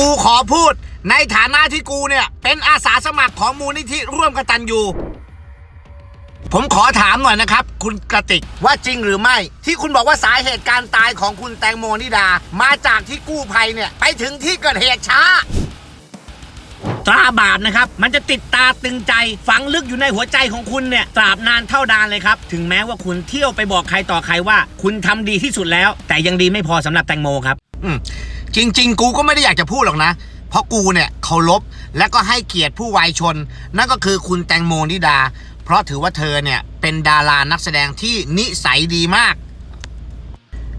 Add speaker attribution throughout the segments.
Speaker 1: กูขอพูด ในฐานะที่กูเนี่ย เป็นอาสาสมัครของมูลนิธิร่วมกตันยูผมขอถามหน่อยนะครับ คุณกระติกว่าจริงหรือไม่ ที่คุณบอกว่าสาเหตุการตายของคุณแตงโมนิดา มาจากที่กู้ภัยเนี่ย ไปถึงที่เกิดเหตุช้าตราบาปนะครับ มันจะติดตาตึงใจ ฝังลึกอยู่ในหัวใจของคุณเนี่ยตราบนานเท่านานเลยครับ ถึงแม้ว่าคุณเที่ยวไปบอกใครต่อใครว่า คุณทำดีที่สุดแล้ว แต่ยังดีไม่พอสำหรับแตงโมครับ อื จริง ๆ กูก็ไม่ได้อยากจะพูดหรอกนะ เพราะกูเนี่ยเคารพและก็ให้เกียรติผู้วายชน นั่นก็คือคุณแตงโมนิดา เพราะถือว่าเธอเนี่ยเป็นดารานักแสดงที่นิสัยดีมาก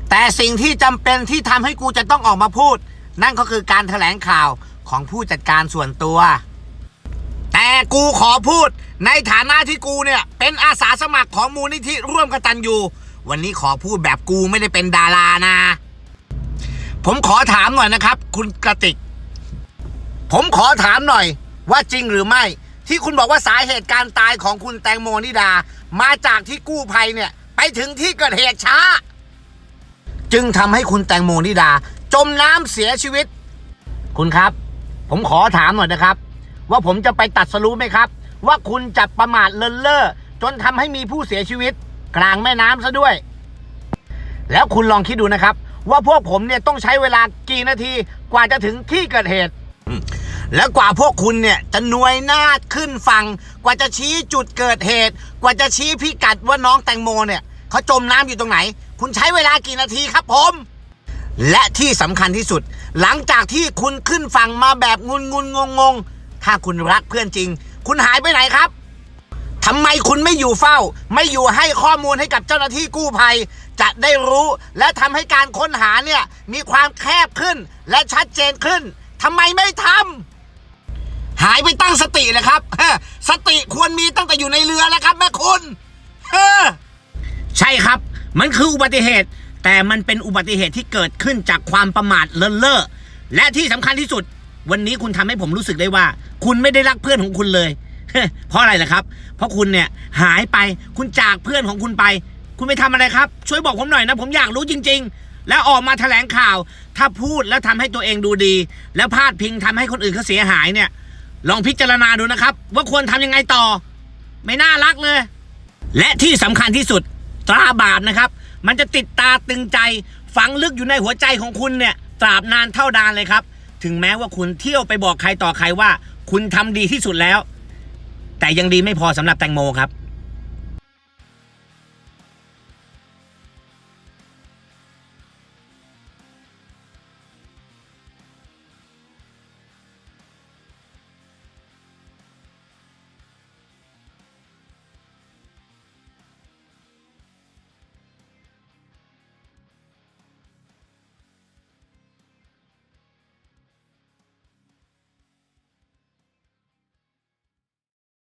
Speaker 1: แต่สิ่งที่จำเป็นที่ทำให้กูจะต้องออกมาพูด นั่นก็คือการแถลงข่าวของผู้จัดการส่วนตัว แต่กูขอพูดในฐานะที่กูเนี่ยเป็นอาสาสมัครของมูลนิธิร่วมกตันยูวันนี้ขอพูดแบบกูไม่ได้เป็นดารานะ ผมขอถามหน่อยนะครับ คุณกระติก ผมขอถามหน่อย ว่าจริงหรือไม่ ที่คุณบอกว่าสาเหตุการตายของคุณแตงโมนิดา มาจากที่กู้ภัยเนี่ย ไปถึงที่เกิดเหตุช้า จึงทำให้คุณแตงโมนิดา จมน้ำเสียชีวิต คุณครับ ผมขอถามหน่อยนะครับ ว่าผมจะไปตัดสรู้ไหมครับ ว่าคุณจับประมาทเลินเล่อจนทำให้มีผู้เสียชีวิต กลางแม่น้ำซะด้วย แล้วคุณลองคิดดูนะครับ ว่าพวกผมเนี่ยต้องใช้เวลากี่นาทีกว่าจะถึงที่เกิดเหตุอืมแล้วกว่าพวกคุณเนี่ยจะหน่วยหน้าขึ้นฝั่งกว่าจะชี้จุดเกิดเหตุ กว่าจะชี้พิกัดว่าน้องแตงโมเนี่ยเขาจมน้ำอยู่ตรงไหน คุณใช้เวลากี่นาทีครับผม และที่สำคัญที่สุด หลังจากที่คุณขึ้นฝั่งมาแบบงุนงุนงงงๆถ้าคุณรักเพื่อนจริง คุณหายไปไหนครับ ทำไมคุณไม่อยู่เฝ้า ไม่อยู่ให้ข้อมูลให้กับเจ้าหน้าที่กู้ภัย จะได้รู้และทำให้การค้นหาเนี่ยมีความแคบขึ้นและชัดเจนขึ้นทำไมไม่ทำหายไปตั้งสติเลยครับ สติควรมีตั้งแต่อยู่ในเรือแล้วครับแม่คุณใช่ครับ มันคืออุบัติเหตุ แต่มันเป็นอุบัติเหตุที่เกิดขึ้นจากความประมาทเลินเล่อและที่สำคัญที่สุด วันนี้คุณทำให้ผมรู้สึกได้ว่า คุณไม่ได้รักเพื่อนของคุณเลย เพราะอะไรล่ะครับ เพราะคุณเนี่ยหายไปคุณจากเพื่อนของคุณไป คุณไปทำอะไรครับ ช่วยบอกผมหน่อยนะ ผมอยากรู้จริง ๆ แล้วออกมาแถลงข่าว ถ้าพูดแล้วทำให้ตัวเองดูดี แล้วพาดพิงทำให้คนอื่นเขาเสียหายเนี่ย ลองพิจารณาดูนะครับ ว่าควรทำยังไงต่อ ไม่น่ารักเลย และที่สำคัญที่สุดตราบาปนะครับ มันจะติดตาตึงใจฝังลึกอยู่ในหัวใจของคุณเนี่ยตราบนานเท่านานเลยครับ ถึงแม้ว่าคุณเที่ยวไปบอกใครต่อใครว่า คุณทำดีที่สุดแล้ว แต่ยังดีไม่พอสำหรับแตงโมครับ